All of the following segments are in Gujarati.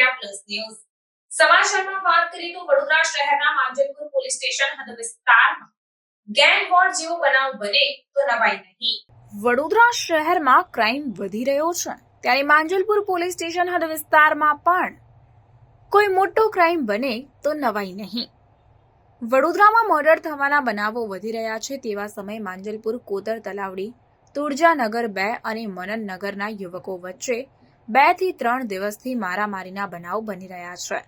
India plus news. સમાચારમાં વાત કરીએ તો વડોદરા શહેરના માંજલપુર પોલીસ સ્ટેશન હદ વિસ્તારમાં ગેંગ વોર જેવો બનાવ બને તો નવાઈ નહીં. વડોદરા શહેરમાં ક્રાઇમ વધી રહ્યો છે. ત્યારે માંજલપુર પોલીસ સ્ટેશન હદ વિસ્તારમાં પણ કોઈ મોટો ક્રાઇમ બને તો નવાઈ નહીં. વડોદરામાં મર્ડર થવાના બનાવો વધી રહ્યા છે તેવા સમયે માંજલપુર કોતર તલાવડી તુળજાનગર બે અને મનનનગરના યુવકો વચ્ચે બેથી ત્રણ દિવસથી મારામારીના બનાવ બની રહ્યા છે,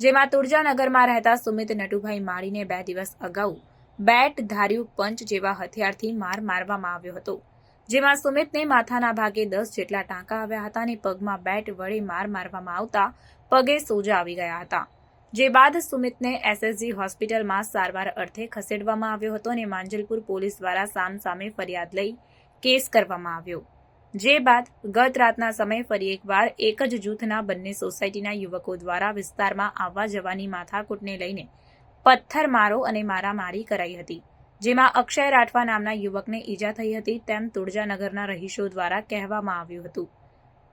જેમાં તુળજાનગરમાં રહેતા સુમિત નટુભાઈ માળીને બે દિવસ અગાઉ બેટ ધાર્યું પંચ જેવા હથિયારથી માર મારવામાં આવ્યો હતો, જેમાં સુમિતને માથાના ભાગે દસ જેટલા ટાંકા આવ્યા હતા અને પગમાં બેટ વડે માર મારવામાં આવતા પગે સોજા આવી ગયા હતા, જે બાદ સુમિતને એસએસજી હોસ્પિટલમાં સારવાર અર્થે ખસેડવામાં આવ્યો હતો અને માંજલપુર પોલીસ દ્વારા સામસામે ફરિયાદ લઈ કેસ કરવામાં આવ્યો. જે બાદ ગત રાતના સમયે ફરી એકવાર એક જ જૂથના બંને સોસાયટીના યુવકો દ્વારા વિસ્તારમાં આવવા જવાની માથાકૂટને લઈને પથ્થરમારો અને મારામારી કરાઈ હતી, જેમાં અક્ષય રાઠવા નામના યુવકને ઈજા થઈ હતી તેમ તુળજાનગરના રહીશો દ્વારા કહેવામાં આવ્યું હતું.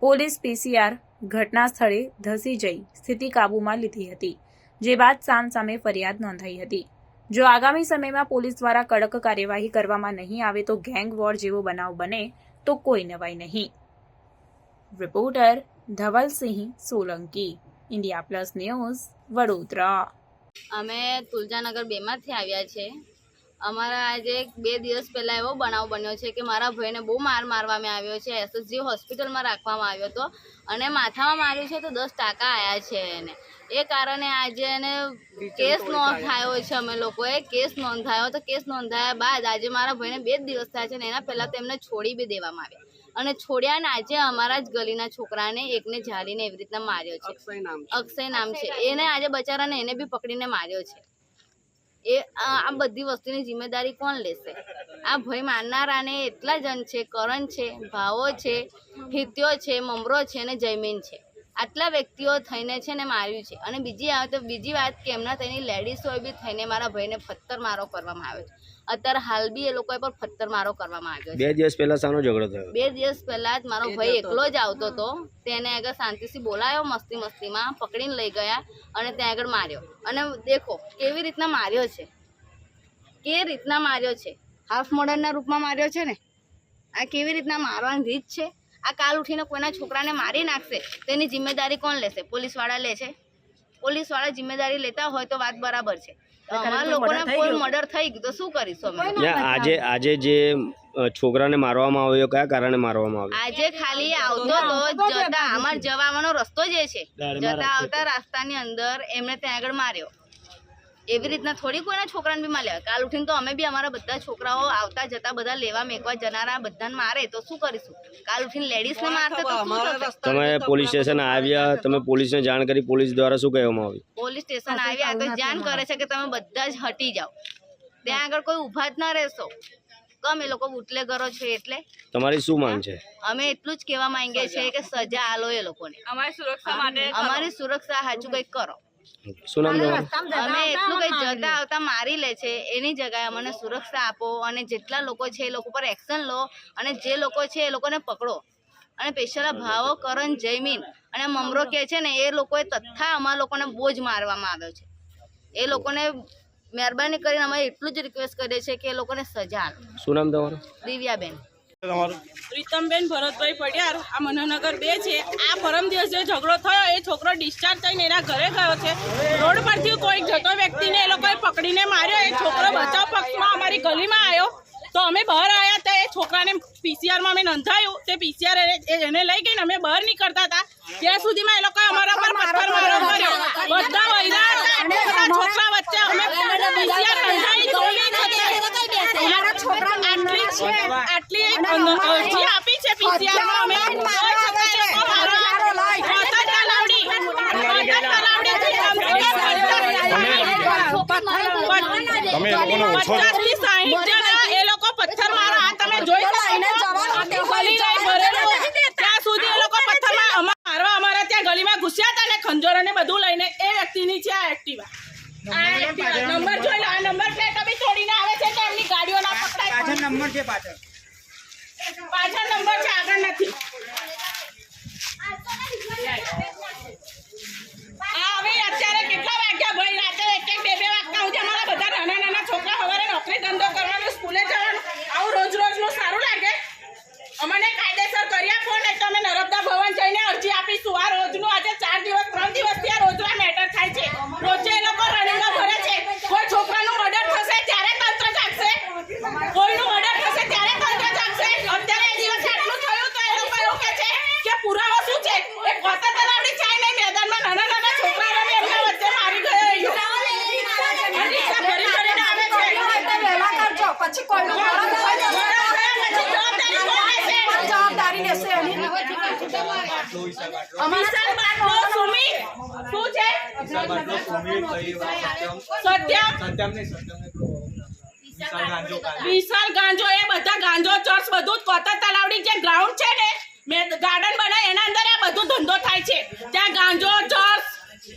પોલીસ પીસીઆર ઘટના સ્થળે ધસી જઈ સ્થિતિ કાબૂમાં લીધી હતી, જે બાદ સામસામે ફરિયાદ નોંધાઈ હતી. જો આગામી સમયમાં પોલીસ દ્વારા કડક કાર્યવાહી કરવામાં નહીં આવે તો ગેંગ વોર જેવો બનાવ બને તો કોઈ નવાઈ નહીં reporter Dhavalsinh Solanki India plus news Vadodara અમે તુલજાનગર બેમાંથી આવ્યા છે અમારા આજે બે દિવસ પહેલાં એવો બનાવ બન્યો છે કે મારા ભાઈને બહુ માર મારવામાં આવ્યો છે એસએસજી હોસ્પિટલમાં રાખવામાં આવ્યો હતો અને માથામાં માર્યું છે તો દસ ટાંકા આવ્યા છે એને. એ કારણે આજે એને કેસ નોંધાયો છે અમે લોકોએ કેસ નોંધાયો તો કેસ નોંધાયા બાદ આજે મારા ભાઈને બે જ દિવસ થયા છે ને એના પહેલાં તો એમને છોડી બી દેવામાં આવ્યા. અને છોડ્યા ને આજે અમારા જ ગલીના છોકરાને એકને ઝાલીને એવી રીતના માર્યો છે. અક્ષય નામ છે. અક્ષય નામ છે. એને આજે બચારાને એને બી પકડીને માર્યો છે. એ આ બધી વસ્તુની જિમ્મેદારી કોણ લેશે? આ ભય મારનારાને એટલા જણ છે, કરણ છે, ભાવો છે, હિત્યો છે, મમરો છે અને જયમીન છે. આટલા વ્યક્તિઓ થઈને છે ને માર્યું છે. અને બીજી આવે તો બીજી વાત કે એમના તેની લેડીઝોએ બી થઈને મારા ભાઈને પથ્થર મારો કરવામાં આવ્યો છે. અત્યારે હાલ બી એ લોકોએ પણ પથ્થર મારો કરવામાં આવ્યો છે. બે દિવસ પહેલા સાનો ઝઘડો થયો. બે દિવસ પહેલા જ મારો ભાઈ એકલો જ આવતો હતો. તેને આગળ શાંતિથી બોલાયો મસ્તી મસ્તીમાં પકડીને લઈ ગયા અને ત્યાં આગળ માર્યો. અને દેખો કેવી રીતના માર્યો છે. કે રીતના માર્યો છે. હાફ મોડર્નના રૂપમાં માર્યો છે ને. આ કેવી રીતના મારવાની રીત છે? આ કાલ ઉઠીને કોઈના છોકરાને મારી નાખશે તેની જિમ્મેદારી કોણ લેશે? પોલીસવાળા લે છે પોલીસવાળા જિમ્મેદારી લેતા હોય તો વાત બરાબર છે. અમારા લોકોને કોઈ મર્ડર થઈ ગયું તો શું કરીશું અમે? આજે આજે જે છોકરાને મારવામાં આવ્યો કયા કારણે મારવામાં આવ્યો? આજે ખાલી આવતો તો જતા અમાર જવાનો રસ્તો જે છે. જતા આવતા રસ્તાની અંદર એમણે ત્યાં આગળ માર્યો. એવી રીતના થોડી કોઈના છોકરાને બી માર્યા કાલ ઉઠીને તો અમે બી અમારા બધા છોકરાઓ આવતા જતા બધા લેવા મેકવા જનારા બધાને મારે તો શું કરીશું? કાલ ઉઠીને લેડીઝને મારશે તો શું તમે પોલીસ સ્ટેશન આવ્યા તમે પોલીસને જાણ કરી પોલીસ દ્વારા શું કહેવામાં આવ્યું? પોલીસ સ્ટેશન આવ્યા તો જાણ કરે છે કે તમે બધા જ હટી જાઓ. ત્યાં આગળ કોઈ ઊભા જ ના રહેશો. ગમે લોકો બુટલેગરો છે એટલે? તમારી શું માંગ છે? અમે એટલું જ કહેવા માંગીએ છીએ કે સજા આલો એ લોકોને. અમારી સુરક્ષા માટે અમારી સુરક્ષા હાચું કંઈક કરો. શું નામ અમે જતા આવતા મારી લે છે એની જગ્યાએ અમને સુરક્ષા આપો અને જેટલા લોકો છે એ લોકો પર એક્શન લો અને જે લોકો છે એ લોકોને પકડો. અને પેશાલા ભાવો કરણ જયમીન અને મમરો કે છે ને એ લોકોએ તથા અમારા લોકોને બહુ જ મારવામાં આવ્યો છે. એ લોકોને મહેરબાની કરીને અમે એટલું જ રિક્વેસ્ટ કરીએ છીએ કે એ લોકોને સજા શું નામ તમારું? દિવ્યાબેન. પ્રીતમબેન ભરતભાઈ પડિયાર આ મનોનગર બે છે. આ પરમ દિવસે ઝઘડો થયો, એ છોકરો ડિસ્ચાર્જ થઈને એના ઘરે ગયો છે. રોડ પરથી કોઈ જતો વ્યક્તિને એ લોકોએ પકડીને માર્યો. એ છોકરો બચાવ પક્ષમાં અમારી ગલીમાં આવ્યો. તો અમે બહાર આવ્યા હતા. એ છોકરાને પીસીઆરમાં અમે નોંધાયું. તે પીસીઆર એને લઈ ગઈને અમે બહાર નીકળતા હતા. ત્યાં સુધીમાં એ લોકોએ અમારા પર પથ્થર મારો કર્યો બધા વૈરા હતા એટલે બધા છોકરા વચ્ચે અમે પીસીઆર નોંધાવી જોઈ આટલી આટલી અરજી આપી છે પીસીઆર અમે તમે એ ઓછો લોકો પથ્થર મારા આ તમે જોઈ. ત્યાં સુધી એ લોકો પથ્થર મારવા અમારા ત્યાં ગલીમાં ઘૂસ્યા હતા ને ખંજોર અને બધું લઈને એ વ્યક્તિની છે આ એક્ટિવા નંબર જોઈ લો આ નંબર પ્લેટ બી તોડીને આવે છે તો એમની ગાડીઓ ના પકડાય પાછળ નંબર છે પાછળ છે આગળ નથી. બાટલો, સુમી, શું છે? સત્યમ? વિશાલ ગાંજો એ બધા ગાંજો ચર્ચ બધું કોતર તલાવડી જે ગ્રાઉન્ડ છે ને મેં ગાર્ડન બનાય એના અંદર આ બધું ધંધો થાય છે. ત્યાં ગાંજો ચર્ચ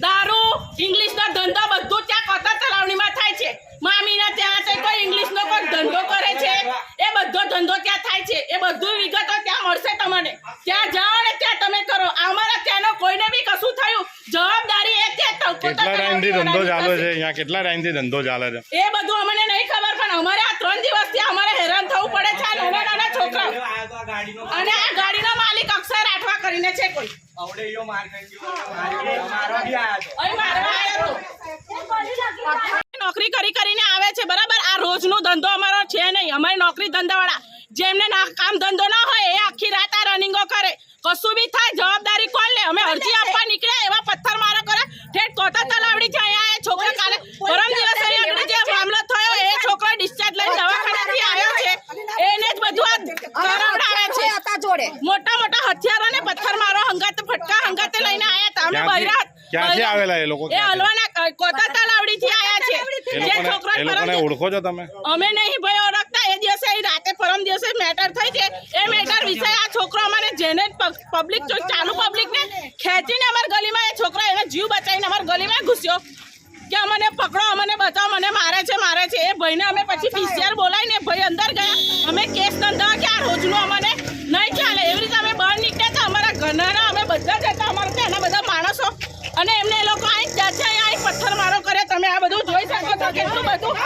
દારૂ ઇંગ્લિશ નો ધંધો બધું ત્યાં કોતર તલાવડીમાં થાય છે. મામીના ત્યાં છે કોઈ ઇંગ્લિશ નો કોઈ ધંધો કરે છે. એ બધો ધંધો ત્યાં થાય છે. એ બધું વિગતો ત્યાં મળશે તમને ત્યાં જાઓ ને ત્યાં તમે કરો અમારા ત્યાંનો કોઈને બી કશું થયું જવાબદારી એ ત્યાં કોતર કેટલા ટાઈમથી ધંધો ચાલે છે? અહીંયા કેટલા ટાઈમથી ધંધો ચાલે છે? એ બધું અમને નહીં ખબર પણ અમારે આ ત્રણ દિવસથી અમારે હેરાન થવું પડે છે નાના નાના છોકરા અને આ ગાડીનો માલિક અક્ષર રાઠવા કરીને છે કોઈ. નોકરી કરી કરીને આવે છે બરાબર? આ રોજનો ધંધો અમારો છે નહીં. અમારી નોકરી ધંધાવાળા. જેમને કામ ધંધો ના હોય એ આખી રાત આ રનિંગો કરે. કશું બી થાય જવાબદારી કોણ લે? અમે અરજી આપવા નીકળ્યા એવા પથ્થર મારો કરે ઠેઠ કોતા તલાવડી છે અહીંયા એ છોકરો કાલે પરમ દિવસે અહીંયા આગળ જે મામલો થયો એ છોકરો ડિસ્ચાર્જ લઈને દવાખાનાથી આવ્યો છે એને જ બધું આ કરાવડાવે છે મોટા મોટા હથિયારો ને પથ્થર મારો હંગાતે ફટકા હંગાતે લઈને આયા હતા અમે બૈરાત બૈરા ક્યાંથી આવેલા એ લોકો એ? હલવાના કોતા તલાવડી થી આયા છે. જે છોકરા એ લોકોને ઓળખો છો તમે? અમે નહીં ભાઈ ઓળખતા. એ દિવસે એ રાતે પરમ દિવસે મેટર થઈ છે એ મેટર વિશે આ છોકરો અમારે જેને પબ્લિક ચાલુ પબ્લિક ને ખેંચીને અમાર ગલીમાં એ છોકરો એનો જીવ બચાવીને અમાર ગલીમાં ઘૂસ્યો. કે અમને પકડો અમને બતાવો મને મારે છે મારે છે. એ ભાઈને અમે પછી પીસીઆર બોલાવીને ભાઈ અંદર ગયા. અમે કેસ નોંધાવા કે અને એમને એ લોકો અહીં ત્યાંથી અહીં પથ્થર મારો કરે, તમે આ બધું જોઈ શકો છો, કેટલું બધું.